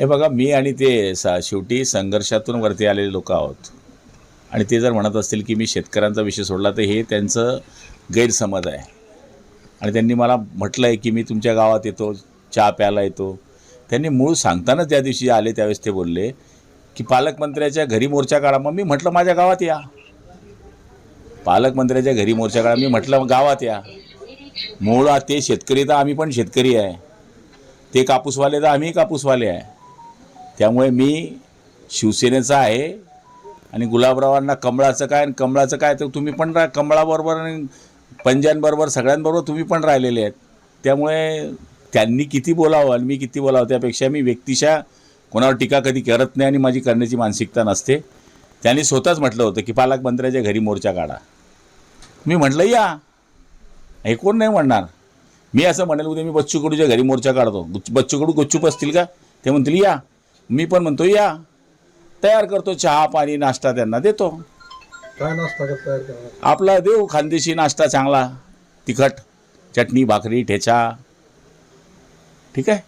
हे बघा मी आणि ते सा शेवटी संघर्षातून वरती आलेले लोक आहोत. आणि ते जर म्हणत असतील की मी शेतकऱ्यांचा विषय सोडला तर हे त्यांचं गैरसमज आहे. आणि त्यांनी मला म्हटलं आहे की मी तुमच्या गावात येतो चहा प्यायला येतो. त्यांनी मूळ सांगताना त्या दिवशी आले त्यावेळेस ते बोलले की पालकमंत्र्याच्या घरी मोर्चा काढा. मग मी म्हटलं माझ्या गावात या. पालकमंत्र्याच्या घरी मोर्चा काढा. मी म्हटलं गावात या. मूळ ते शेतकरी तर आम्ही पण शेतकरी आहे. ते कापूसवाले तर आम्ही कापूसवाले आहे. त्यामुळे मी शिवसेनेचा आहे आणि गुलाबरावांना कमळाचं काय आणि कमळाचं काय तर तुम्ही पण रा कमळाबरोबर आणि पंजांबरोबर सगळ्यांबरोबर तुम्ही पण राहिलेले आहेत. त्यामुळे त्यांनी किती बोलावं आणि मी किती बोलावं त्यापेक्षा मी व्यक्तिशा कोणावर टीका कधी करत नाही आणि माझी करण्याची मानसिकता नसते. त्यांनी स्वतःच म्हटलं होतं की पालकमंत्र्याच्या घरी मोर्चा काढा. मी म्हटलं या. हे कोण नाही म्हणणार. मी असं म्हणेल उद्या मी बच्चू कडूच्या घरी मोर्चा काढतो. बच्चू कडू गुच्चूप असतील का? ते म्हणतील या. मी पण म्हणतो या. तयार करतो चहा पाणी नाश्ता त्यांना देतो. काय नाश्ता का तयार करणार? आपला देऊ खानदेशी नाश्ता चांगला तिखट चटणी भाकरी ठेचा. ठीक आहे?